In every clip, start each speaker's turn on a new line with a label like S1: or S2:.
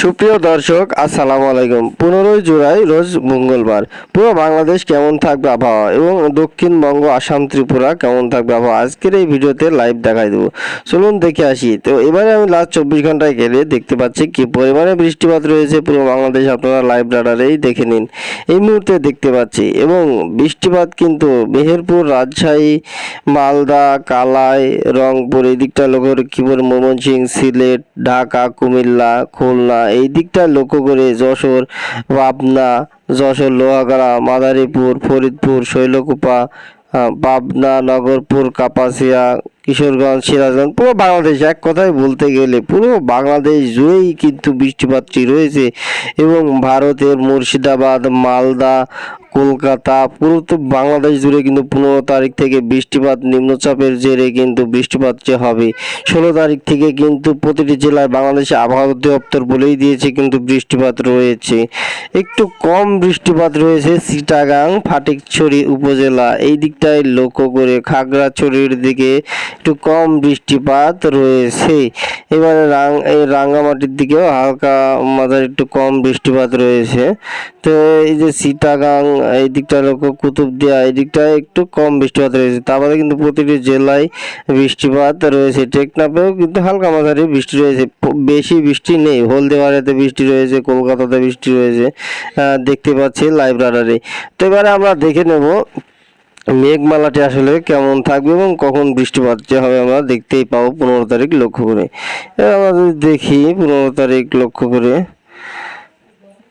S1: সুপ্রিয় দর্শক, আসসালামু আলাইকুম। পনেরোই জুলাই, রোজ মঙ্গলবার। পুরো বাংলাদেশ কেমন থাকবে আবহাওয়া এবং দক্ষিণবঙ্গ, আসাম, ত্রিপুরা কেমন থাকবে আবহাওয়া? আজকের এই ভিডিওতে লাইভ দেখাই দেবো। চলুন দেখে আসি। তো এবারে আমি লাস্ট চব্বিশ ঘন্টায় গেলে দেখতে পাচ্ছি কি পরিমাণে বৃষ্টিপাত রয়েছে পুরো বাংলাদেশ। আপনারা লাইভ রাডারেই দেখে নিন। এই মুহূর্তে দেখতে পাচ্ছি এবং বৃষ্টিপাত কিন্তু মেহেরপুর, রাজশাহী, মালদা, কালাই, রংপুর এই দিকটা লক্ষ্য করে কি বলে ময়মনসিং সিলেট, ঢাকা, কুমিল্লা, খুলনা এই দিকটা লক্ষ্য করে যশোর পাবনা যশোর লোহাগড়া মাদারীপুর ফরিদপুর শৈলকুপা পাবনা নগরপুর কাপাসিয়া কিশোরগঞ্জ, সিরাজগঞ্জ, পুরো বাংলাদেশ এক কথায় বলতে গেলে পুরো বাংলাদেশ জুড়েই কিন্তু বৃষ্টিপাতটি রয়েছে এবং ভারতের মুর্শিদাবাদ, মালদা, কলকাতা, পুরো তো বাংলাদেশ জুড়ে কিন্তু পনেরো তারিখ থেকে বৃষ্টিপাত, নিম্নচাপের জেরে কিন্তু বৃষ্টিপাত যে হবে, ষোলো তারিখ থেকে কিন্তু প্রতিটি জেলায় বাংলাদেশে আবহাওয়া অধিদপ্তর বলেই দিয়েছে কিন্তু বৃষ্টিপাত রয়েছে। একটু কম বৃষ্টিপাত রয়েছে সিটাগাং ফাটিকছড়ি উপজেলা, এই দিকটায় লক্ষ্য করে খাগড়াছড়ির দিকে একটু কম বৃষ্টিপাত রয়েছে। এবারে এই রাঙ্গামাটির দিকেও হালকা মাথায় একটু কম বৃষ্টিপাত রয়েছে। তো এই যে সিটাগাং এই দিকটা লক্ষ্য কুতুবদিয়া, এই দিকটায় একটু কম বৃষ্টিপাত রয়েছে। তারপরে কিন্তু প্রতিটি জেলায় বৃষ্টিপাত রয়েছে। টেকনাফেও কিন্তু হালকা মাঝারি বৃষ্টি রয়েছে। বেশি বৃষ্টি নেই। হলদিবাড়িতে বৃষ্টি রয়েছে, কলকাতাতে বৃষ্টি রয়েছে দেখতে পাচ্ছি লাইভ তো এবারে আমরা দেখে নেব মেঘমালাটি আসলে কেমন থাকবে এবং কখন বৃষ্টিপাত যে হবে আমরা দেখতেই পাবো পনেরো তারিখ লক্ষ্য করে। আমরা যদি দেখি পনেরো তারিখ লক্ষ্য করে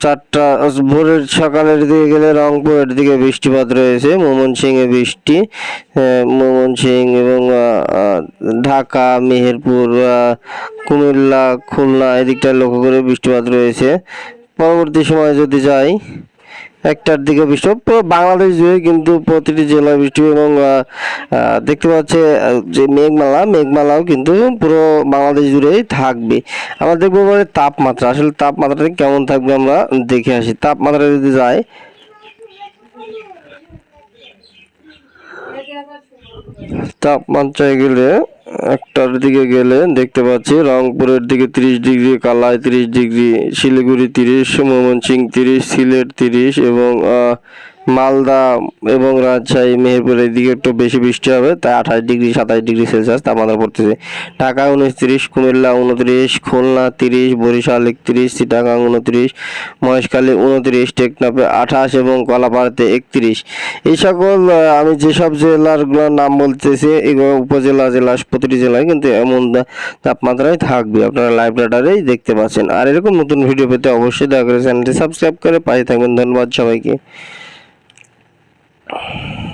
S1: চারটা ভোরের সকালের দিকে গেলে রংপুরের দিকে বৃষ্টিপাত রয়েছে ময়মনসিংহে বৃষ্টি আহ, ময়মনসিংহ এবং ঢাকা মেহেরপুর কুমিল্লা খুলনা এদিকটা লক্ষ্য করে বৃষ্টিপাত রয়েছে। পরবর্তী সময় যদি যাই একটার দিকে বৃষ্টি পুরো বাংলাদেশ জুড়ে কিন্তু প্রতিটি জেলায় বৃষ্টি এবং দেখতে পাচ্ছে যে মেঘমালা, মেঘমালাও কিন্তু পুরো বাংলাদেশ জুড়েই থাকবে। আমরা দেখব এবারে তাপমাত্রা। আসলে তাপমাত্রাটা কেমন থাকবে আমরা দেখে আসি। তাপমাত্রা যদি যায়, তাপমাত্রায় গেলে একটার দিকে গেলে দেখতে পাচ্ছি রংপুরের দিকে তিরিশ ডিগ্রি কালাই তিরিশ ডিগ্রি, শিলিগুড়ি তিরিশ ময়মনসিং তিরিশ, সিলেট তিরিশ এবং মালদা এবং রাজশাহী, মেহেরপুর এই দিকে একটু বেশি বৃষ্টি হবে, তাই আঠাশ ডিগ্রি, সাতাশ ডিগ্রি সেলসিয়াস তাপমাত্রা পড়তেছে। ঢাকা উনত্রিশ, কুমিল্লা উনত্রিশ, খুলনা তিরিশ, বরিশাল একত্রিশ, চিটাগাং উনত্রিশ, মহেশখালী উনত্রিশ, টেকনাফে আঠাশ এবং কলাপাড়াতে একত্রিশ। এই সকল আমি যেসব জেলারগুলোর নাম বলতেছি, এগুলো উপজেলা, জেলা, প্রতিটি জেলায় কিন্তু এমন তাপমাত্রায় থাকবে। আপনারা লাইভ রাডারেই দেখতে পাচ্ছেন। আর এরকম নতুন ভিডিও পেতে অবশ্যই দয়া করে চ্যানেলটি সাবস্ক্রাইব করে পাশে থাকবেন। ধন্যবাদ সবাইকে। Oh.